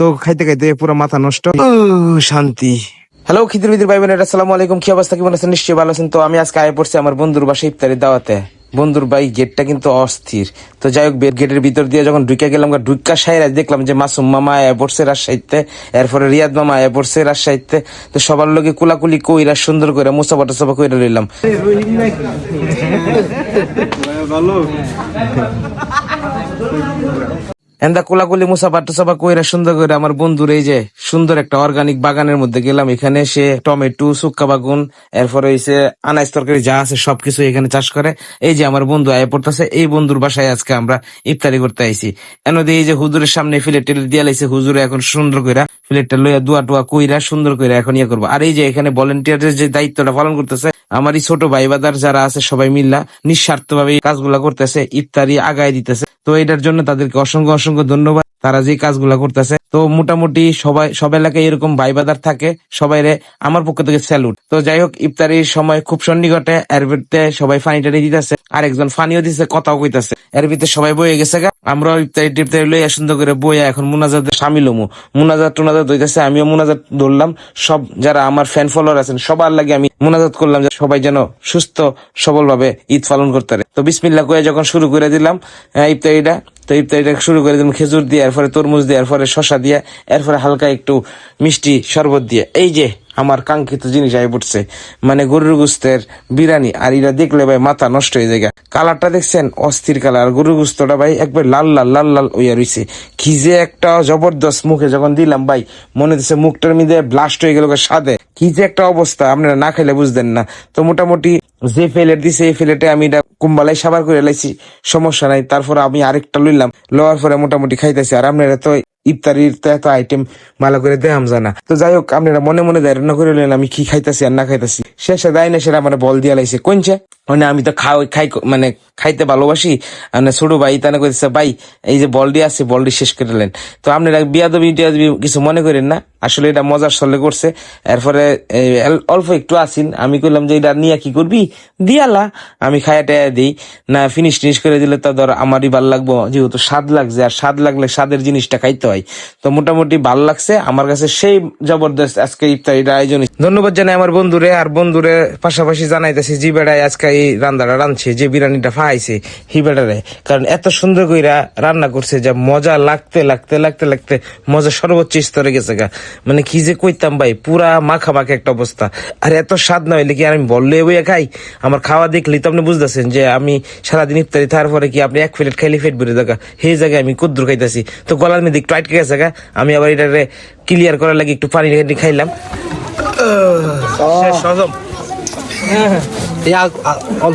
তো খাইতে খাইতে পুরো মাথা নষ্ট। শান্তি। হ্যালো খিদির বিদির ভাই বোনেরা আসসালামু আলাইকুম। কি অবস্থা? কেমন আছেন? নিশ্চয়ই ভালো আছেন। তো আমি আজকে আয় পড়ছি আমার বন্ধুর বাসায় ইফতারের দাওয়াতে। বন্ধুর ভাই গেটটা কিন্তু অস্থির। তো যাই হোক গেটের ভিতর দিয়ে যখন ঢুকে গেলাম ঢুকা সাইরা দেখলাম যে মাসুম মামা আয়া পড়ছে রাজশাহীতে এরপরে রিয়াদ মামা আয়া পড়ছে রাজশাহীতে। তো সবার লোকে কুলাকুলি কইরা সুন্দর করে মুসাফা টুসাফা কইরা লইলাম। এন্দা কোলাকুলি মুসাফা টুসাফা কইরা সুন্দর করে আমার বন্ধুর এই যে সুন্দর একটা অর্গানিক বাগানের মধ্যে গেলাম। এখানে সে টমেটো সুক্কা বাগুন, এরপরে হইছে আনাজ তরকারি যা আছে সবকিছু এখানে চাষ করে। এই যে আমার বন্ধু আয় পড়তেছে, এই বন্ধুর বাসায় আজকে আমরা ইফতারি করতে আইছি। এন এই যে হুজুরের সামনে ফিলেট টেলে দিয়া লাইছে, হুজুরে এখন সুন্দর কইরা ফিলেটটা লইয়া দুয়া টুয়া কইরা সুন্দর কইরা এখন ইয়ে করব। আর এই যে এখানে ভলেন্টিয়ারের যে দায়িত্বটা পালন করতেছে আমার এই ছোট ভাই বাদার যারা আছে সবাই মিল্লা নিঃস্বার্থ ভাবে কাজগুলা করতেছে, ইফতারি আগায় দিতেছে। তো এটার জন্য তাদেরকে অসংখ্য অসংখ্য ধন্যবাদ। তারা যে কাজগুলা করতেছে তো মোটামুটি সবাই সব এলাকায় এরকম ভাইবাদার থাকে। সবাই রে আমার পক্ষ থেকে স্যালুট। তো যাই হোক, ইফতারির সময় খুব সন্নিকটে এর ভিতরে সবাই ফানি টানি দিতেছে। আরেকজন ফানিও দিছে, কথাও কইতাছে। এর ভিতরে সবাই বয়ে গেছে গা। আমরাও ইফতারি টিফতারি লইয়া সুন্দর করে বইয়া এখন মুনাজাতে সামিল হমু। মুনাজাত টুনাজাত হইতেছে, আমিও মুনাজাত ধরলাম। সব যারা আমার ফ্যান ফলোয়ার আছেন, সবার লাগে আমি মুনাজাত করলাম যে সবাই যেন সুস্থ সবল ভাবে ঈদ পালন করতে পারে। তো বিসমিল্লা কয়ে যখন শুরু করে দিলাম ইফতারিটা শুরু করে দিলাম, খেজুর দিয়ে, এরপরে তরমুজ দিয়ে, এরপরে শশা দিয়ে, এরপরে হালকা একটু মিষ্টি শরবত দিয়ে। এই যে আমার কাঙ্ক্ষিত জিনিস আই পড়ছে মানে গরুর গুস্তের বিরিয়ানি, আর এরা দেখলে ভাই মাথা নষ্ট হয়ে যায় কালারটা দেখছেন? অস্থির কালার। গরুর গুস্তটা ভাই একবার লাল লাল লাল লাল ওইয়া কি যে একটা জবরদস্ত মুখে যখন দিলাম ভাই, মনে হচ্ছে মুখটার মধ্যে ব্লাস্ট হয়ে গেল সাদে। কি যে একটা অবস্থা, আপনারা না খাইলে বুঝতেন না। তো মোটামুটি যে ফেলেট দিছে, এই ফেলেটে আমি এটা কুম্বালাই সাবার করে লাইছি, সমস্যা নাই। তারপর আমি আরেকটা লইলাম, লওয়ার পরে মোটামুটি খাইতেছি। আর আপনারা তো ইফতারির তো এত আইটেম ভালো করে দেহাম জানা। তো যাই হোক, আপনারা মনে মনে দেয় রান্না করে নিলেন আমি কি খাইতেছি আর না খাইতেছি। শেষে দেয় না সেটা আমার বল দিয়া লাইছে, কোনছে? মানে আমি তো খাও, খাই মানে খাইতে ভালোবাসি। মানে ছোট ভাই তানে কইতেছে, ভাই, এই যে বলডি আছে, বলডি শেষ করে দিলেন তো আপনারা বিয়াদবি, টিয়াদবি কিছু মনে করেন না। আসলে এটা মজার সলে করছে। এরপরে অল্প একটু আসিন আমি কইলাম যে, এটা নিয়ে কি করবি? দিয়ালা। আমি খাইয়া টাইয়া দিই। না ফিনিশ টিনিশ করে দিলে তো ধর আমারই ভালো লাগবো। যেহেতু স্বাদ লাগছে, আর স্বাদ লাগলে স্বাদের জিনিসটা খাইতে হয়। তো মোটামুটি ভালো লাগছে। আমার কাছে সেই জবরদস্ত আজকে ইফতারির আয়োজন। ধন্যবাদ জানাই আমার বন্ধুরে। আর বন্ধুরে পাশাপাশি জানাইতেছি, জি বেড়ায় আজকে এই রান্নাটা রাঁধছে যে বিরিয়ানিটা ফাইছে হি বেড়ারে কারণ এত সুন্দর কইরা রান্না করছে যা মজা লাগতে লাগতে লাগতে লাগতে মজা সর্বোচ্চ স্তরে গেছে গা। মানে কি যে কইতাম ভাই পুরা মাখা মাখা একটা অবস্থা। আর এত স্বাদ না হইলে কি আর আমি বললে বইয়া খাই? আমার খাওয়া দেখলি তো আপনি বুঝতেছেন যে আমি সারাদিন ইফতারি তারপরে কি আপনি এক প্লেট খাইলে পেট ভরে দেখা সেই জায়গায় আমি কুদ্দুর খাইতেছি। তো গলার মধ্যে একটু আটকে গেছে গা। আমি আবার এটারে ক্লিয়ার করার লাগে একটু পানি খাইলাম। শেষ হজম। এই আগ- আ- অল্প